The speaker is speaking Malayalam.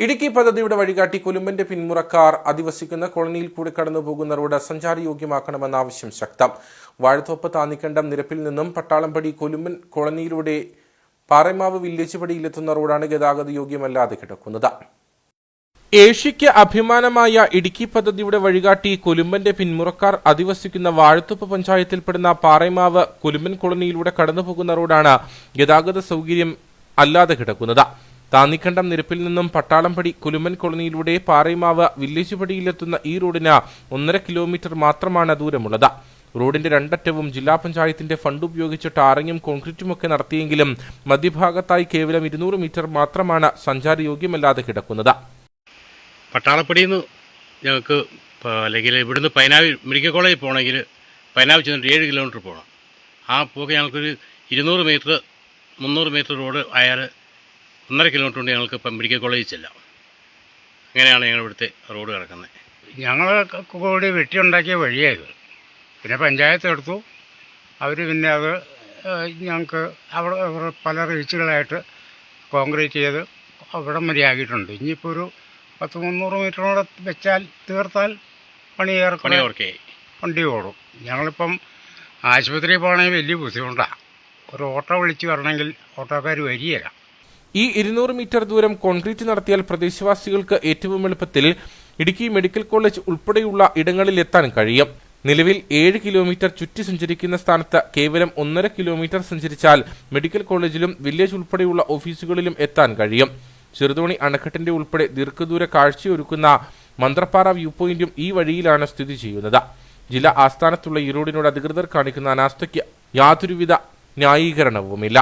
ഇടുക്കി പദ്ധതിയുടെ വഴികാട്ടി കൊലുമ്പന്റെ പിന്മുറക്കാർ അധിവസിക്കുന്ന കോളനിയിൽ കൂടി കടന്നു പോകുന്ന റോഡ് സഞ്ചാരയോഗ്യമാക്കണമെന്ന ആവശ്യം ശക്തം. വാഴത്തോപ്പ് താന്നിക്കണ്ടം നിരപ്പിൽ നിന്നും പട്ടാളംപടി കൊലുമ്പൻ കോളനിയിലൂടെ പാറമാവ് വില്ലേജ് പടിയിലെത്തുന്ന റോഡാണ് ഗതാഗത യോഗ്യമല്ലാതെ കിടക്കുന്നത്. ഏഷ്യയ്ക്ക് അഭിമാനമായ ഇടുക്കി പദ്ധതിയുടെ വഴികാട്ടി കൊലുമ്പന്റെ പിന്മുറക്കാർ അധിവസിക്കുന്ന വാഴത്തുപ്പ് പഞ്ചായത്തിൽപ്പെടുന്ന പാറമാവ് കൊലുമ്പൻ കോളനിയിലൂടെ കടന്നുപോകുന്ന റോഡാണ് ഗതാഗത സൗകര്യം അല്ലാതെ കിടക്കുന്നത്. താന്നിക്കണ്ടം നിരപ്പിൽ നിന്നും പട്ടാളംപടി കുലുമൻ കോളനിയിലൂടെ പാറൈമാവ് വില്ലേജ് പടിയിലെത്തുന്ന ഈ റോഡിന് ഒന്നര കിലോമീറ്റർ മാത്രമാണ് ദൂരമുള്ളത്. റോഡിന്റെ രണ്ടറ്റവും ജില്ലാ പഞ്ചായത്തിന്റെ ഫണ്ട് ഉപയോഗിച്ച് ടാറിങ്ങും കോൺക്രീറ്റുമൊക്കെ നടത്തിയെങ്കിലും മധ്യഭാഗത്തായി കേവലം ഇരുന്നൂറ് മീറ്റർ മാത്രമാണ് സഞ്ചാരയോഗ്യമല്ലാതെ കിടക്കുന്നത്. പട്ടാളപ്പടിയിൽ നിന്ന് ഞങ്ങൾക്ക് അല്ലെങ്കിൽ ഇവിടുന്ന് പൈനാവ് മെഡിക്കൽ കോളേജിൽ പോകണമെങ്കിൽ പൈനാവ് ചെന്നിട്ട് ഏഴ് കിലോമീറ്റർ പോകണം. ആ പോക്ക് ഞങ്ങൾക്കൊരു ഇരുന്നൂറ് മീറ്റർ മുന്നൂറ് മീറ്റർ റോഡ് ആയാൽ ഒന്നര കിലോമീറ്റർ കൊണ്ട് ഞങ്ങൾക്ക് ഇപ്പം മെഡിക്കൽ കോളേജിൽ ചെല്ലാം. അങ്ങനെയാണ് ഞങ്ങൾ ഇവിടുത്തെ റോഡ് കിടക്കുന്നത്. ഞങ്ങൾ കൂടി വെട്ടിയുണ്ടാക്കിയ വഴിയായത് പിന്നെ പഞ്ചായത്ത് എടുത്തു. അവർ പിന്നെ അത് ഞങ്ങൾക്ക് അവിടെ പല റീച്ചുകളായിട്ട് കോൺക്രീറ്റ് ചെയ്ത് അവിടം വരെ ആക്കിയിട്ടുണ്ട് ഇനിയിപ്പോൾ ഒരു പത്ത് മുന്നൂറ് മീറ്ററോടെ വെച്ചാൽ തീർത്താൽ പണി പണി ഓർക്കേ. വണ്ടി ഓടും. ഞങ്ങളിപ്പം ആശുപത്രിയിൽ പോകണമെങ്കിൽ വലിയ ബുദ്ധിമുട്ടാണ് ഒരു ഓട്ടോ വിളിച്ച് വരണമെങ്കിൽ ഓട്ടോക്കാർ വരികയില്ല. ഈ ഇരുന്നൂറ് മീറ്റർ ദൂരം കോൺക്രീറ്റ് നടത്തിയാൽ പ്രദേശവാസികൾക്ക് ഏറ്റവും എളുപ്പത്തിൽ ഇടുക്കി മെഡിക്കൽ കോളേജ് ഉൾപ്പെടെയുള്ള ഇടങ്ങളിൽ എത്താൻ കഴിയും. നിലവിൽ ഏഴ് കിലോമീറ്റർ ചുറ്റി സഞ്ചരിക്കുന്ന സ്ഥാനത്ത് കേവലം ഒന്നര കിലോമീറ്റർ സഞ്ചരിച്ചാൽ മെഡിക്കൽ കോളേജിലും വില്ലേജ് ഉൾപ്പെടെയുള്ള ഓഫീസുകളിലും എത്താൻ കഴിയും. ചെറുതോണി അണക്കെട്ടിന്റെ ഉൾപ്പെടെ ദീർഘദൂര കാഴ്ചയൊരുക്കുന്ന മന്ത്രപ്പാറ വ്യൂ പോയിന്റും ഈ വഴിയിലാണ് സ്ഥിതി ചെയ്യുന്നത്. ജില്ലാ ആസ്ഥാനത്തുള്ള ഈ റോഡിനോട് അധികൃതർ കാണിക്കുന്ന അനാസ്ഥയ്ക്ക് യാതൊരുവിധ ന്യായീകരണവുമില്ല.